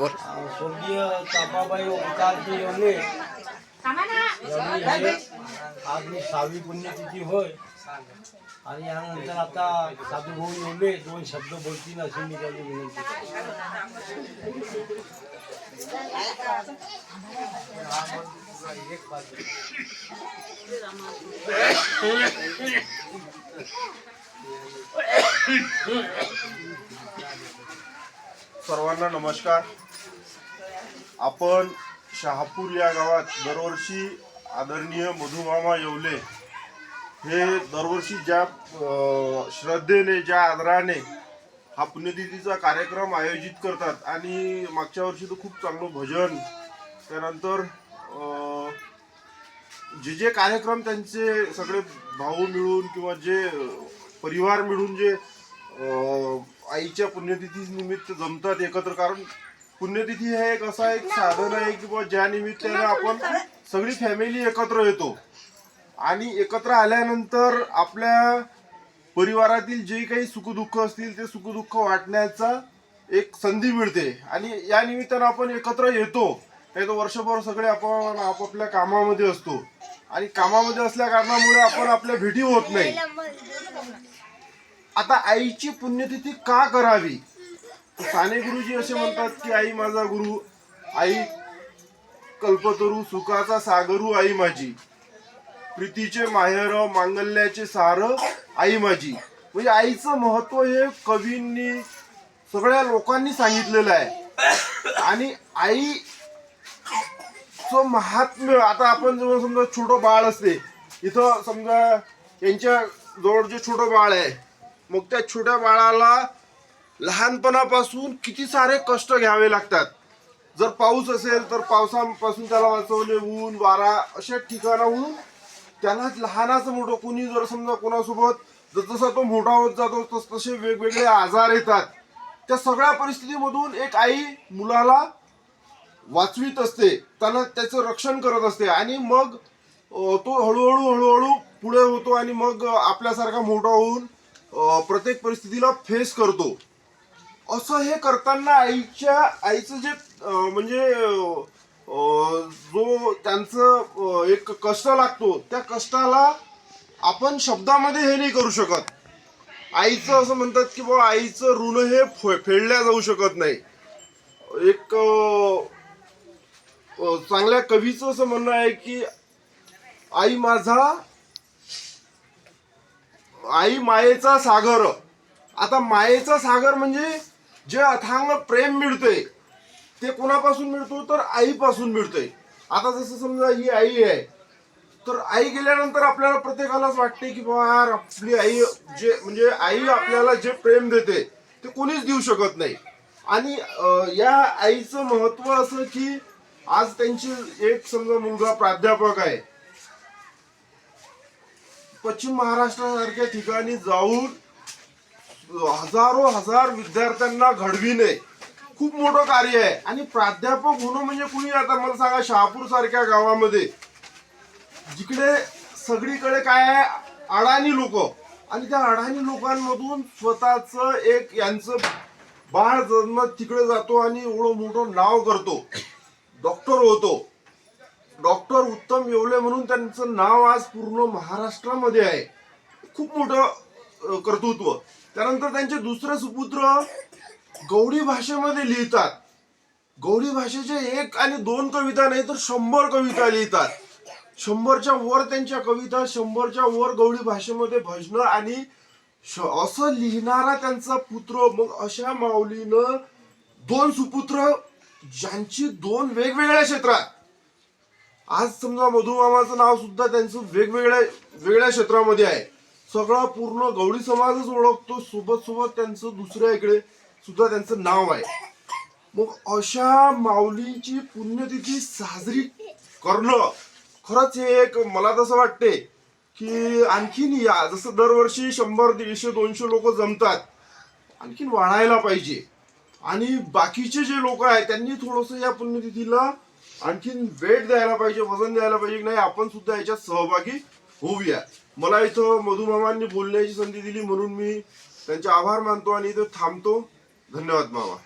स्वर्गीय ओंकारजी येवले हे आपली सहावी पुण्यतिथी होय. आणि यानंतर आता साधूभाऊ येवले दोन शब्द बोलतील अशी मी त्यांनी विनंती करतो. सर्वांना नमस्कार. आपण शहापूर या गावात दरवर्षी आदरणीय मधुमामा येवले हे दरवर्षी ज्या श्रद्धेने ज्या आदराने हा पुण्यतिथीचा कार्यक्रम आयोजित करतात आणि मागच्या वर्षी तर खूप चांगलं भजन त्यानंतर जे जे कार्यक्रम त्यांचे सगळे भाऊ मिळून किंवा जे परिवार मिळून जे आईच्या पुण्यतिथी निमित्त जमतात एकत्र कारण पुण्यतिथी हे एक असा एक साधन आहे की बुवा ज्या निमित्तानं आपण सगळी फॅमिली एकत्र येतो. आणि एकत्र आल्यानंतर आपल्या परिवारातील जे काही सुखदुःख असतील ते सुखदुःख वाटण्याचा एक संधी मिळते. आणि या निमित्तानं आपण एकत्र येतो. नाही तर वर्षभर सगळे आपण आपापल्या कामामध्ये असतो. आणि कामामध्ये असल्या कारणामुळे आपण आपल्या भेटी होत नाही. आता आईची पुण्यतिथी का करावी? साने गुरुजी असे म्हणतात की आई माझा गुरु आई कल्पतरू सुखाचा सागरू आई माझी. प्रीतीचे माहेर मांगल्याचे सार आई माझी. म्हणजे आईचं महत्त्व हे कवींनी सगळ्या लोकांनी सांगितलेलं आहे. आणि आई चं महात्म्य आता आपण जेव्हा समजा छोटं बाळ असते इथं समजा यांच्या जवळ जे छोटं बाळ आहे मग त्या छोट्या बाळाला लहानपणापासून किती सारे कष्ट घ्यावे लागतात. जर पाऊस असेल तर पावसापासून त्याला वाचवले ऊन वारा अशा ठिकाणाहून त्याला लहानाचं मोठं कोणी जर समजा कोणासोबत जसा तो मोठा होत जातो तस तसे वेगवेगळे आजार येतात. त्या सगळ्या परिस्थितीमधून एक आई मुलाला वाचवीत असते. त्याला त्याचं रक्षण करत असते आणि मग तो हळूहळू हळूहळू पुढे होतो आणि मग आपल्यासारखा मोठा होऊन प्रत्येक परिस्थितीला फेस करतो. असं हे करताना आईच्या आईचं जे म्हणजे जो त्यांचं एक कष्ट लागतो त्या कष्टाला आपण शब्दामध्ये हे नाही करू शकत. आईचं असं म्हणतात की बाबा आईचं ऋण हे फे- फेडल्या जाऊ शकत नाही. एक चांगल्या कवीचं असं म्हणणं आहे की आई माझा आई मायेचा सागर. आता मायेचा सागर म्हणजे जे अथांग प्रेम मिळते ते कोणापासून मिळतो? तर आईपासून मिळते आता जसं समजा ही आई आहे तर आई गेल्यानंतर आपल्याला प्रत्येकालाच वाटते की बाबा यार आपली आई जे म्हणजे आई आपल्याला जे प्रेम देते ते कोणीच देऊ शकत नाही. आणि या आईचं महत्त्व असं की आज त्यांची एक समजा मुलगा प्राध्यापक आहे. पश्चिम महाराष्ट्रासारख्या ठिकाणी जाऊन हजारो हजार विद्यार्थ्यांना घडविणे खूप मोठं कार्य आहे. आणि प्राध्यापक होणं म्हणजे कुणी आता मला सांगा शहापूर सारख्या गावामध्ये. जिकडे सगळीकडे काय आहे अडाणी लोक. आणि त्या अडाणी लोकांमधून स्वतःच एक यांचं बाळ जन्म तिकडे जातो आणि एवढं मोठं नाव करतो. डॉक्टर होतो. डॉक्टर उत्तम येवले म्हणून त्यांचं नाव आज पूर्ण महाराष्ट्रामध्ये आहे. खूप मोठं कर्तृत्व. त्यानंतर त्यांचे दुसरे सुपुत्र गौडी भाषेमध्ये लिहितात. गौडी भाषेचे एक आणि दोन कविता नाही तर शंभर कविता लिहितात. शंभरच्या वर त्यांच्या कविता शंभरच्या वर गौडी भाषेमध्ये भजनं आणि असं लिहिणारा त्यांचा पुत्र. मग अशा माऊलीनं दोन सुपुत्र ज्यांची दोन वेगवेगळ्या क्षेत्रात. आज समजा मधुमामाचं नाव सुद्धा त्यांचं वेगवेगळ्या वेगळ्या क्षेत्रामध्ये आहे. सगळा पूर्ण गवळी समाजच ओळखतो. सोबत सोबत त्यांचं दुसऱ्या इकडे सुद्धा त्यांचं नाव आहे. मग अशा माऊलींची पुण्यतिथी साजरी करणं खरंच हे एक मला तसं वाटते की आणखीन या जसं दरवर्षी शंभर दीडशे दोनशे लोक जमतात आणखीन वाढायला पाहिजे. आणि बाकीचे जे लोक आहेत त्यांनी थोडस या पुण्यतिथीला आणखीन वेट द्यायला पाहिजे वजन द्यायला पाहिजे. की नाही आपण सुद्धा याच्यात सहभागी होऊया. मला इथं मधुमामांनी बोलण्याची संधी दिली म्हणून मी त्यांचे आभार मानतो आणि इथं थांबतो. धन्यवाद मामा.